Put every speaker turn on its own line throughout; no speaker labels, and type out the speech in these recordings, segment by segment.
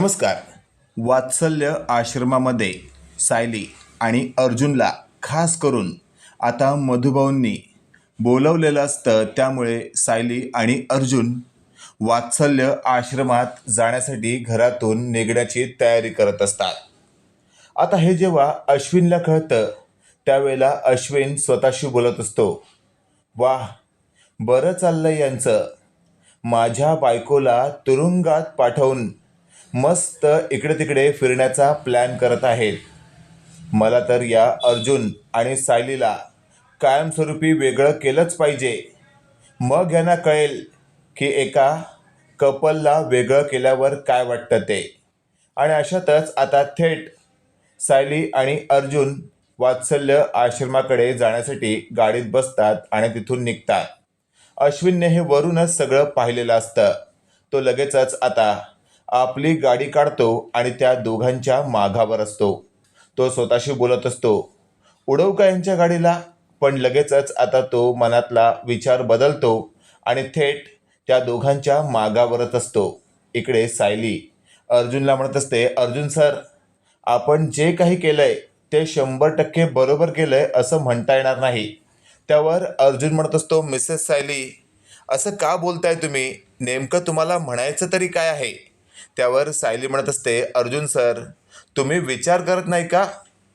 नमस्कार. वात्सल्य आश्रमामध्ये सायली आणि अर्जुनला खास करून आता मधुभाऊंनी बोलवलेलं असतं त्यामुळे सायली आणि अर्जुन वात्सल्य आश्रमात जाण्यासाठी घरातून निघण्याची तयारी करत असतात. आता हे जेव्हा अश्विनला कळतं त्यावेळेला अश्विन स्वतःशी बोलत असतो वाह बरं चाललं यांचं. माझ्या बायकोला तुरुंगात पाठवून मस्त इकडे तिकडे फिरण्याचा प्लॅन करत आहेत. मला तर या अर्जुन आणि सायलीला कायमस्वरूपी वेगळं केलंच पाहिजे. मग यांना कळेल की एका कपलला वेगळं केल्यावर काय वाटतं ते. आणि अशातच आता थेट सायली आणि अर्जुन वात्सल्य आश्रमाकडे जाण्यासाठी गाडीत बसतात आणि तिथून निघतात. अश्विनने हे वरूनच सगळं पाहिलेलं असतं. तो लगेचच आता आपली गाडी काढतो आणि त्या दोघांच्या मागावर असतो. तो स्वतःशी बोलत असतो उडवू का यांच्या गाडीला? पण लगेचच आता तो मनातला विचार बदलतो आणि थेट त्या दोघांच्या मागावरच असतो. इकडे सायली अर्जुनला म्हणत असते अर्जुन सर आपण जे काही केलंय ते शंभर टक्के बरोबर केलंय असं म्हणता येणार नाही. त्यावर अर्जुन म्हणत असतो मिसेस सायली असं का बोलताय तुम्ही? नेमकं तुम्हाला म्हणायचं तरी काय आहे? त्यावर सायली म्हणत असते अर्जुन सर तुम्ही विचार करत नाही का?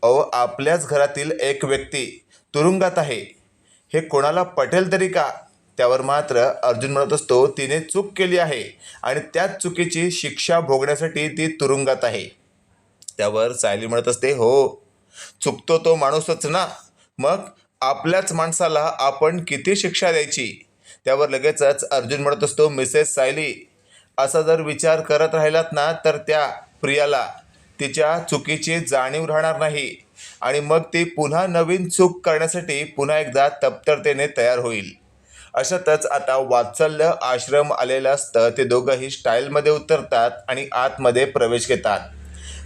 अहो आपल्याच घरातील एक व्यक्ती तुरुंगात आहे. हे कोणाला पटेल तरी का? त्यावर मात्र अर्जुन म्हणत असतो तिने चूक केली आहे आणि त्याच चुकीची शिक्षा भोगण्यासाठी ती तुरुंगात आहे. त्यावर सायली म्हणत असते हो चुकतो तो माणूसच ना? मग आपल्याच माणसाला आपण किती शिक्षा द्यायची? त्यावर लगेचच अर्जुन म्हणत असतो मिसेस सायली असा जर विचार करत राहिलात ना तर त्या प्रियाला तिच्या चुकीची जाणीव राहणार नाही. आणि मग ती पुन्हा नवीन चूक करण्यासाठी पुन्हा एकदा तप्तरतेने तयार होईल. अशातच आता वात्सल्य आश्रम आलेलं असतं. ते दोघंही स्टाईलमध्ये उतरतात आणि आतमध्ये प्रवेश घेतात.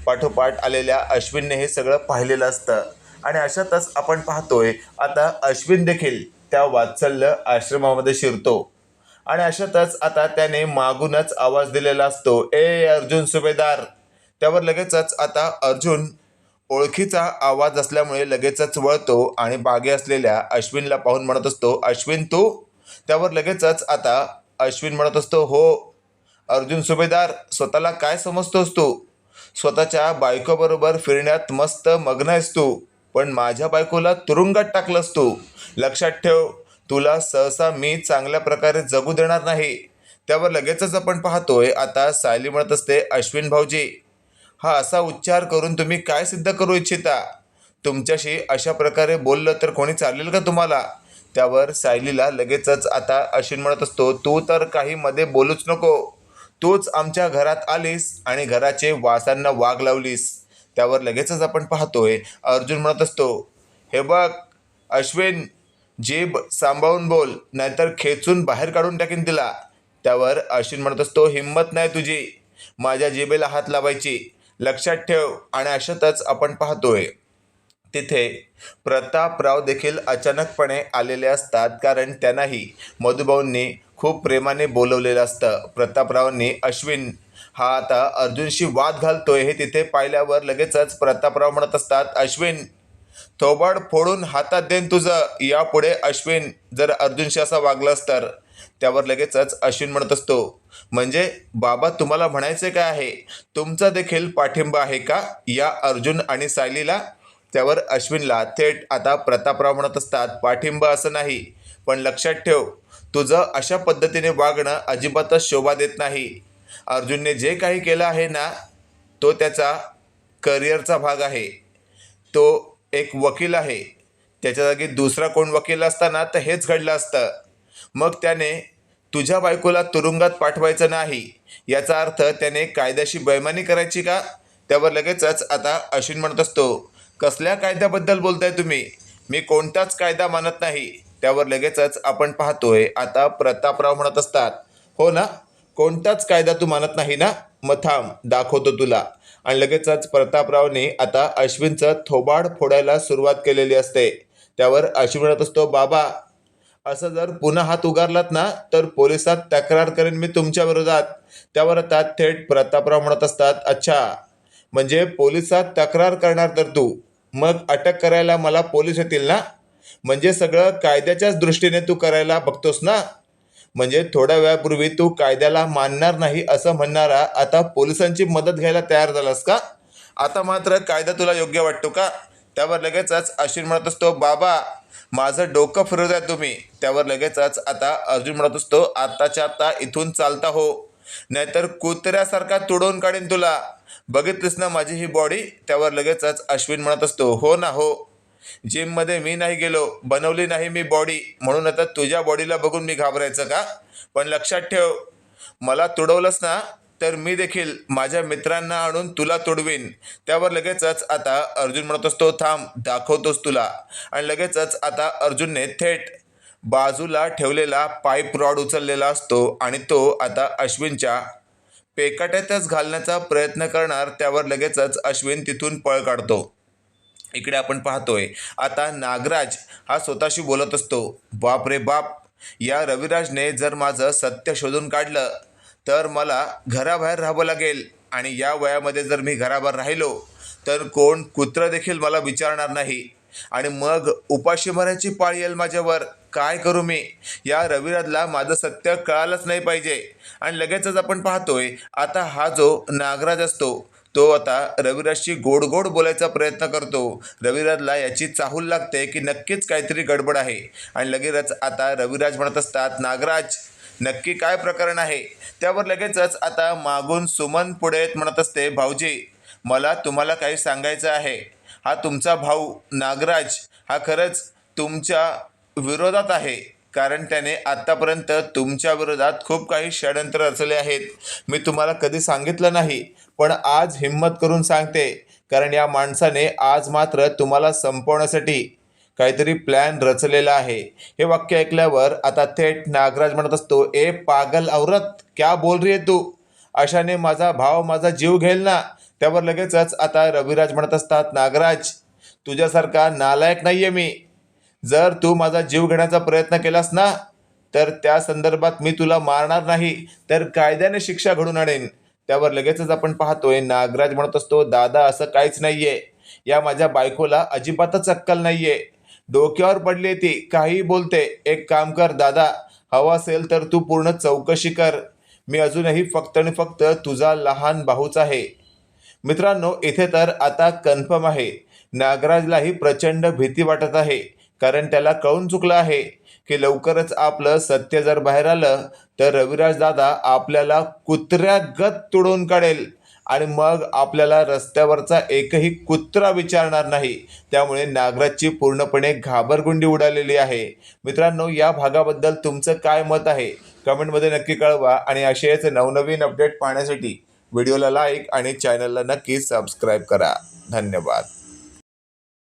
पाठोपाठ आलेल्या अश्विनने हे सगळं पाहिलेलं असतं. आणि अशातच आपण पाहतोय आता अश्विन देखील त्या वात्सल्य आश्रमामध्ये शिरतो. आणि अशातच आता त्याने मागूनच आवाज दिलेला असतो. ए अर्जुन सुभेदार. त्यावर लगेचच आता अर्जुन ओळखीचा आवाज असल्यामुळे लगेचच वळतो आणि बागे असलेल्या अश्विनला पाहून म्हणत असतो अश्विन तू? त्यावर लगेचच आता अश्विन म्हणत असतो हो. अर्जुन सुभेदार स्वतःला काय समजतोस तू? स्वतःच्या बायकोबरोबर फिरण्यात मस्त मग्न आहेस तू पण माझ्या बायकोला तुरुंगात टाकलंस तू. लक्षात ठेव तुला सहसा मी चांगल्या प्रकारे जगू देणार नाही. त्यावर लगेचच आपण पाहतोय आता सायली म्हणत असते अश्विन भाऊजी हा असा उच्चार करून तुम्ही काय सिद्ध करू इच्छिता? तुमच्याशी अशा प्रकारे बोललं तर कोणी चालेल का तुम्हाला? त्यावर सायलीला लगेचच आता अश्विन म्हणत असतो तू तर काही मध्ये बोलूच नको. तूच आमच्या घरात आलीस आणि घराचे वासांना वाघ लावलीस. त्यावर लगेचच आपण पाहतोय अर्जुन म्हणत असतो हे बघ अश्विन जीभ सांभाळून बोल नाहीतर खेचून बाहेर काढून टाकीन तिला. त्यावर अश्विन म्हणत असतो हिंमत नाही तुझी. माझ्या जिबेला हात लावायची. लक्षात ठेव आणि अशातच आपण पाहतोय. तिथे प्रतापराव देखील अचानकपणे आलेले असतात कारण त्यांनाही मधुभाऊंनी खूप प्रेमाने बोलवलेलं असतं. प्रतापरावांनी अश्विन हा आता अर्जुनशी वाद घालतोय हे तिथे पाहिल्यावर लगेचच प्रतापराव म्हणत असतात अश्विन थोबाड फोडून हातात देन तुझं. यापुढे अश्विन जर अर्जुनशी असा वागलास तर त्यावर लगेचच अश्विन म्हणत असतो म्हणजे बाबा तुम्हाला म्हणायचे काय आहे? तुमचा देखील पाठिंबा आहे का या अर्जुन आणि सायलीला? त्यावर अश्विनला थेट आता प्रतापराव म्हणत असतात पाठिंबा असं नाही पण लक्षात ठेव तुझं अशा पद्धतीने वागणं अजिबातच शोभा देत नाही. अर्जुनने जे काही केलं आहे ना तो त्याचा करिअरचा भाग आहे. तो एक वकील आहे. त्याच्या जागी दुसरा कोण वकील असताना तर हेच घडलं असतं. मग त्याने तुझ्या बायकोला तुरुंगात पाठवायचं नाही याचा अर्थ त्याने कायद्याशी बैमानी करायची का? त्यावर लगेचच आता अश्विन म्हणत असतो कसल्या कायद्याबद्दल बोलताय तुम्ही? मी कोणताच कायदा मानत नाही. त्यावर लगेचच आपण पाहतोय आता प्रतापराव म्हणत असतात हो ना कोणताच कायदा तू मानत नाही ना? मग थांब दाखवतो तुला. आणि लगेचच प्रतापरावने आता अश्विनचं थोबाड फोडायला सुरुवात केलेली असते. त्यावर अश्विन म्हणत असतो बाबा असं जर पुन्हा हात उगारलात ना तर पोलिसात तक्रार करेन मी तुमच्या विरोधात. त्यावर आता थेट प्रतापराव म्हणत असतात अच्छा म्हणजे पोलिसात तक्रार करणार तर तू. मग अटक करायला मला पोलीस येतील ना? म्हणजे सगळं कायद्याच्याच दृष्टीने तू करायला बघतोस ना? म्हणजे थोड्या वेळापूर्वी तू कायद्याला मानणार नाही असं म्हणणारा आता पोलिसांची मदत घ्यायला तयार झालास का? आता मात्र कायदा तुला योग्य वाटतो का? त्यावर लगेचच अश्विन म्हणत असतो बाबा माझं डोकं फिरवताय तुम्ही. त्यावर लगेचच आता अर्जुन म्हणत असतो आत्ताच्या आत्ता इथून चालता हो. नाहीतर कुत्र्यासारखा तुडवून काढीन तुला. बघितलीस ना माझी ही बॉडी त्यावर लगेचच अश्विन म्हणत असतो हो ना हो. जिममध्ये मी नाही गेलो बनवली नाही मी बॉडी म्हणून आता तुझ्या बॉडीला बघून मी घाबरायचं का? पण लक्षात ठेव मला तुडवलंस ना तर मी देखील माझ्या मित्रांना आणून तुला तुडवीन. त्यावर लगेचच आता अर्जुन म्हणत असतो थांब दाखवतोस तुला. आणि लगेचच आता अर्जुनने थेट बाजूला ठेवलेला पाईप रॉड उचललेला असतो आणि तो आता अश्विनच्या पेकाट्यातच घालण्याचा प्रयत्न करणार. त्यावर लगेचच अश्विन तिथून पळ काढतो. इकडे आपण पाहतोय. आता नागराज हा स्वतःशी बोलत असतो. बाप रे बाप या रविराजने जर माझं सत्य शोधून काढलं तर मला घराबाहेर राहावं लागेल आणि या वयामध्ये जर मी घराबाहेर राहिलो तर कोण कुत्रं देखील मला विचारणार नाही. आणि मग उपाशी मरायची पाळी येईल माझ्यावर. काय करू मी? या रविराजला माझं सत्य कळालंच नाही पाहिजे. आणि लगेचच आपण पाहतोय आता हा जो नागराज असतो तो आता रविराजशी गोड गोड बोलायचा प्रयत्न करतो. रविराजला याची चाहूल लागते की नक्कीच काहीतरी गडबड आहे. आणि लगेच आता रविराज म्हणत असतात नागराज नक्की काय प्रकरण आहे? त्यावर लगेचच आता मागून सुमन पुढे येत म्हणत असते भाऊजी मला तुम्हाला काही सांगायचं आहे. हा तुमचा भाऊ नागराज हा खरंच तुमच्या विरोधात आहे. कारण त्याने आत्तापर्यंत तुमच्या विरोधात खूप काही षडयंत्र रचले आहेत. मी तुम्हाला कधी सांगितलं नाही. पण आज हिंमत करून सांगते कारण या माणसाने आज मात्र तुम्हाला संपवण्यासाठी काहीतरी प्लॅन रचलेला आहे. हे वाक्य ऐकल्यावर आता थेट नागराज म्हणत असतो ए पागल औरत क्या बोल रही तू? अशाने माझा भाव माझा जीव घेईल ना? त्यावर लगेचच आता रविराज म्हणत असतात नागराज तुझ्यासारखा नालायक नाही आहे मी. जर तू माझा जीव घेण्याचा प्रयत्न केलास ना तर त्या संदर्भात मी तुला मारणार नाही तर कायद्याने शिक्षा घडून आणेन. त्यावर लगेचच आपण पाहतोय नागराज म्हणत असतो दादा असं काहीच नाहीये. या माझ्या बायकोला अजिबातच अक्कल नाहीये. डोक्यावर पडली ती काही बोलते. एक काम कर दादा हवा असेल तर तू पूर्ण चौकशी कर. मी अजूनही फक्त आणि फक्त तुझा लहान भाऊच आहे. मित्रांनो इथे तर आता कन्फर्म आहे. नागराजलाही प्रचंड भीती वाटत आहे कारण त्याला कळून चुकलं आहे. की लवकरच आपलं सत्य जर बाहेर आलं तर रविराज दादा आपल्याला कुत्र्यागत तुडून काढेल. आणि मग आपल्याला रस्त्यावरचा एकही कुत्रा विचारणार नाही. त्यामुळे नागराजची पूर्णपणे घाबरगुंडी उडालेली आहे. मित्रांनो या भागाबद्दल तुमचं काय मत आहे? कमेंटमध्ये नक्की कळवा. आणि असेच नवनवीन अपडेट पाहण्यासाठी व्हिडिओला लाईक आणि चॅनलला नक्की सबस्क्राईब करा. धन्यवाद.